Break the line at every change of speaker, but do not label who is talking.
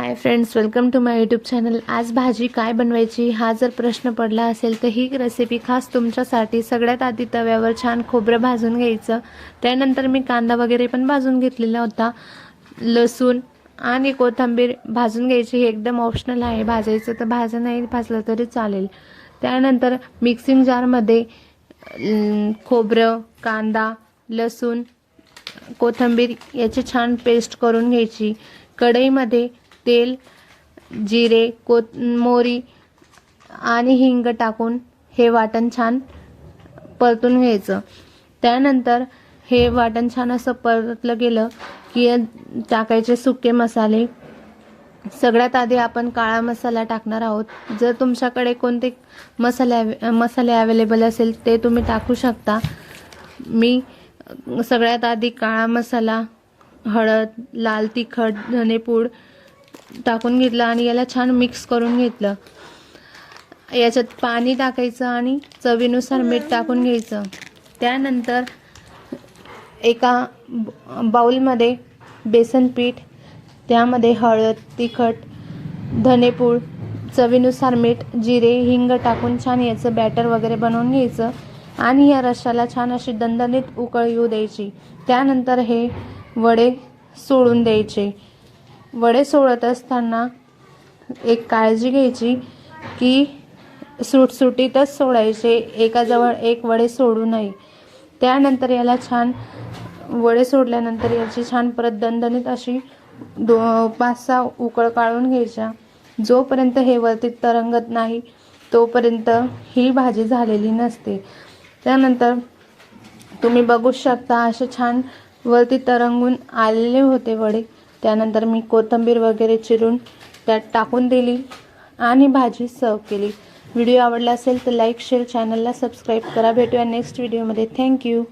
Hi friends welcome to my YouTube channel आज भाजी काय बनवायची हा जर प्रश्न पडला असेल तर ही रेसिपी खास तुमच्यासाठी सगळ्यात आधी तव्यावर छान खोबरं भाजून घ्यायचं. त्यानंतर मी कांदा वगैरे पण भाजून घेतलेला होता. लसूण आणि कोथिंबीर भाजून घ्यायची. हे एकदम ऑप्शनल आहे. भाजायचं तर भाजं नाही भाजलं तरी चालेल. त्यानंतर मिक्सिंग जारमध्ये खोबरं कांदा लसूण कोथिंबीर याची छान पेस्ट करून घ्यायची. कढईमध्ये तेल जिरे कोथमोरी आणि हिंग टाकून हे वाटण छान परतून घ्यायचं. त्यानंतर हे वाटण छान असं परतलं गेलं की टाकायचे सुके मसाले. सगळ्यात आधी आपण काळा मसाला टाकणार आहोत. जर तुमच्याकडे कोणते मसाले मसाले अवेलेबल असेल ते तुम्ही टाकू शकता. मी सगळ्यात आधी काळा मसाला हळद लाल तिखट धनेपूड टाकून घेतलं आणि याला छान मिक्स करून घेतलं. याच्यात पाणी टाकायचं आणि चवीनुसार मीठ टाकून घ्यायचं. त्यानंतर एका ब- बेसन पीठ त्यामध्ये हळद तिखट धनेपूळ चवीनुसार मीठ जिरे हिंग टाकून छान याचं बॅटर वगैरे बनवून घ्यायचं. आणि या रश्शाला छान अशी दणदणीत उकळ येऊ द्यायची. त्यानंतर हे वडे सोडून द्यायचे. वडे सोडत असताना एक काळजी घ्यायची की सुटसुटीतच सोडायचे. एकाजवळ एक वडे सोडू नये. त्यानंतर याला छान वडे सोडल्यानंतर याची छान परत दणदणीत अशी दो पाच सहा उकळ काढून घ्यायच्या. जोपर्यंत हे वरती तरंगत नाही तोपर्यंत ही भाजी झालेली नसते. त्यानंतर तुम्ही बघू शकता असे छान वरती तरंगून आलेले होते वडे. त्यानंतर मी कोथिंबीर वगैरे चिरून त्यात टाकून दिली आणि भाजी सर्व केली. व्हिडिओ आवडला असेल तर लाईक शेअर चॅनलला सबस्क्राईब करा. भेटूया नेक्स्ट व्हिडिओमध्ये. थँक्यू